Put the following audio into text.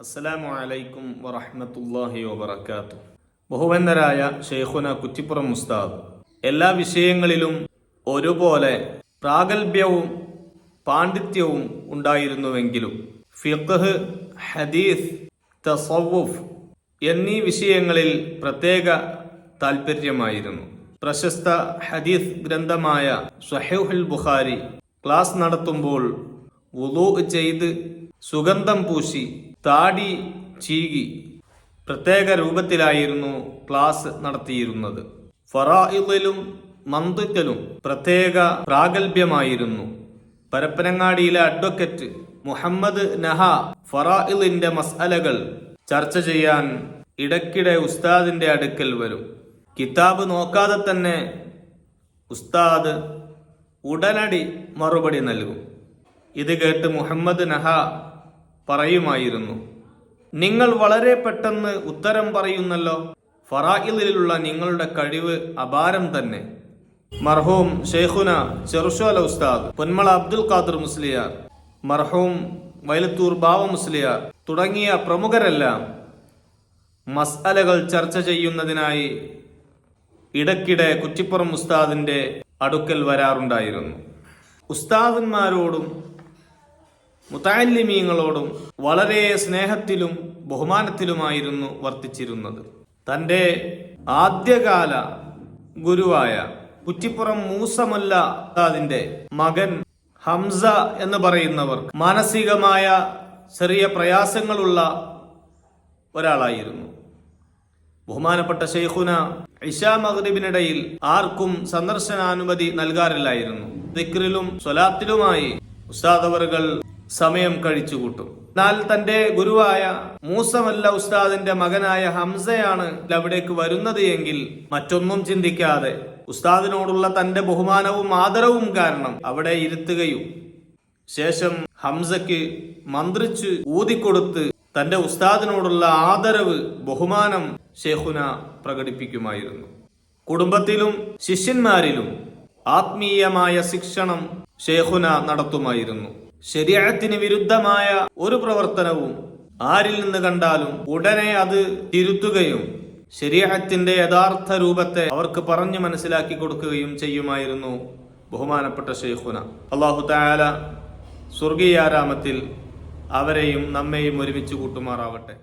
അസ്സലാമു അലൈക്കും വറഹ്മത്തുള്ളാഹി വബർക്കാത്തു ബഹുവന്ദരായ ഷെയ്ഖുന കുറ്റിപ്പുറം മുസ്താദ് എല്ലാ വിഷയങ്ങളിലും ഒരുപോലെ പ്രാഗൽഭ്യവും പാണ്ഡിത്യവും ഉണ്ടായിരുന്നുവെങ്കിലും ഫിഖ് ഹദീസ് തസവുഫ് എന്നീ വിഷയങ്ങളിൽ പ്രത്യേക താൽപ്പര്യമായിരുന്നു പ്രശസ്ത ഹദീസ് ഗ്രന്ഥമായ സഹേഹുൽ ബുഖാരി ക്ലാസ് നടത്തുമ്പോൾ വുദൂ ചെയ്ത് സുഗന്ധം പൂശി താടി ചീകി പ്രത്യേക രൂപത്തിലായിരുന്നു ക്ലാസ് നടത്തിയിരുന്നത്. ഫറായിലും മന്ദിക്കലും പ്രത്യേക പ്രാഗൽഭ്യമായിരുന്നു. പരപ്പനങ്ങാടിയിലെ അഡ്വക്കറ്റ് മുഹമ്മദ് നഹ ഫറായിലിന്റെ മസ്അലകൾ ചർച്ച ചെയ്യാൻ ഇടയ്ക്കിടെ ഉസ്താദിന്റെ അടുക്കൽ വരും. കിതാബ് നോക്കാതെ തന്നെ ഉസ്താദ് ഉടനടി മറുപടി നൽകും. ഇത് കേട്ട് മുഹമ്മദ് നഹ പറയുമായിരുന്നു. നിങ്ങൾ വളരെ പെട്ടെന്ന് ഉത്തരം പറയുന്നല്ലോ. ഫറായിലുള്ള നിങ്ങളുടെ കഴിവ് അപാരം തന്നെ. മർഹൂം ഷെയ്ഖുന ചെറുഷോല ഉസ്താദ് പൊന്മള അബ്ദുൽ ഖാദർ മുസ്ലിയാർ മർഹൂം വൈലത്തൂർ ബാവ മുസ്ലിയാർ തുടങ്ങിയ പ്രമുഖരെല്ലാം മസ്അലകൾ ചർച്ച ചെയ്യുന്നതിനായി ഇടയ്ക്കിടെ കുറ്റിപ്പുറം ഉസ്താദിന്റെ അടുക്കൽ വരാറുണ്ടായിരുന്നു. ഉസ്താദന്മാരോടും മുത്താലിമീങ്ങളോടും വളരെ സ്നേഹത്തിലും ബഹുമാനത്തിലുമായിരുന്നു വർത്തിച്ചിരുന്നത്. തന്റെ ആദ്യകാല ഗുരുവായ കുറ്റിപ്പുറം മൂസമല്ല അതിന്റെ മകൻ ഹംസ എന്ന് പറയുന്നവർ മാനസികമായ ചെറിയ പ്രയാസങ്ങളുള്ള ഒരാളായിരുന്നു. ബഹുമാനപ്പെട്ട ഷെയ്ഖുന ഇഷാ മഗ്രിബിനിടയിൽ ആർക്കും സന്ദർശനാനുമതി നൽകാറില്ലായിരുന്നു. ദിക്റിലും സ്വലാത്തിലുമായി ഉസ്താദ് അവറുകൾ കഴിച്ചു കൂട്ടും എന്നാൽ തന്റെ ഗുരുവായ മൂസമല്ല ഉസ്താദിന്റെ മകനായ ഹംസയാണ് അവിടേക്ക് വരുന്നത് എങ്കിൽ മറ്റൊന്നും ചിന്തിക്കാതെ ഉസ്താദിനോടുള്ള തന്റെ ബഹുമാനവും ആദരവും കാരണം അവിടെ ഇരുത്തുകയും ശേഷം ഹംസയ്ക്ക് മന്ത്രിച്ച് ഊതിക്കൊടുത്ത് തന്റെ ഉസ്താദിനോടുള്ള ആദരവ് ബഹുമാനം ഷെഹുന പ്രകടിപ്പിക്കുമായിരുന്നു. കുടുംബത്തിലും ശിഷ്യന്മാരിലും ആത്മീയമായ ശിക്ഷണം ഷെഹുന നടത്തുമായിരുന്നു. ശരീരത്തിന് വിരുദ്ധമായ ഒരു പ്രവർത്തനവും ആരിൽ നിന്ന് കണ്ടാലും ഉടനെ അത് തിരുത്തുകയും ശരീരത്തിന്റെ യഥാർത്ഥ രൂപത്തെ അവർക്ക് പറഞ്ഞു മനസ്സിലാക്കി കൊടുക്കുകയും ചെയ്യുമായിരുന്നു ബഹുമാനപ്പെട്ട ഷെയ്ഖുന അള്ളാഹു താല സ്വർഗീയാരാമത്തിൽ അവരെയും നമ്മെയും ഒരുമിച്ച് കൂട്ടുമാറാവട്ടെ.